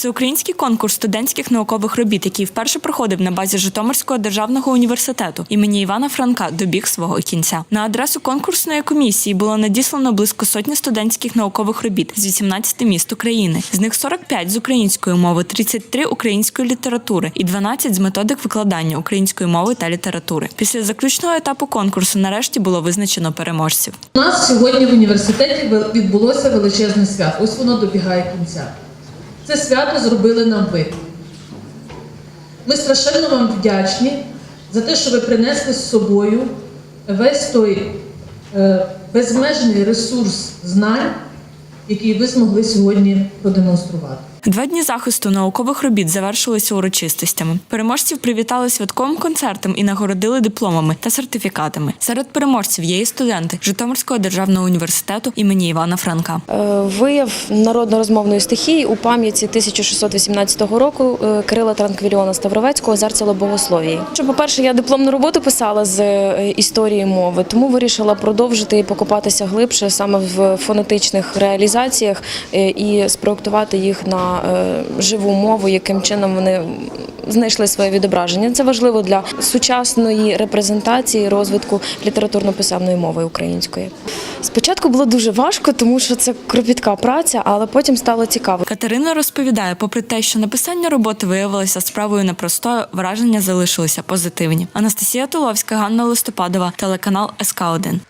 Всеукраїнський конкурс студентських наукових робіт, який вперше проходив на базі Житомирського державного університету імені Івана Франка, добіг свого кінця. На адресу конкурсної комісії було надіслано близько сотні студентських наукових робіт з 18 міст України. З них 45 з української мови, 33 української літератури і 12 з методик викладання української мови та літератури. Після заключного етапу конкурсу нарешті було визначено переможців. У нас сьогодні в університеті ве- відбулося величезне свято. Ось воно добігає кінця. Це свято зробили нам ви. Ми страшенно вам вдячні за те, що ви принесли з собою весь той е, безмежний ресурс знань, який ви змогли сьогодні продемонструвати. Два дні захисту наукових робіт завершилися урочистостями. Переможців привітали святковим концертом і нагородили дипломами та сертифікатами. Серед переможців є і студенти Житомирського державного університету імені Івана Франка. Е, Вияв народно-розмовної стихії у пам'яті 1618 року е, Кирила Транквіліона Ставровецького зерцало богословії. Що, по-перше, я дипломну роботу писала з е, історії мови, тому вирішила продовжити і покопатися глибше саме в фонетичних реалізаціях і спроектувати їх на е, живу мову, яким чином вони знайшли своє відображення. Це важливо для сучасної репрезентації розвитку літературно-писемної мови української. Спочатку було дуже важко, тому що це кропітка праця, але потім стало цікаво. Катерина розповідає, попри те, що написання роботи виявилося справою непростою, враження залишилися позитивні. Анастасія Туловська, Ганна Листопадова, телеканал СК 1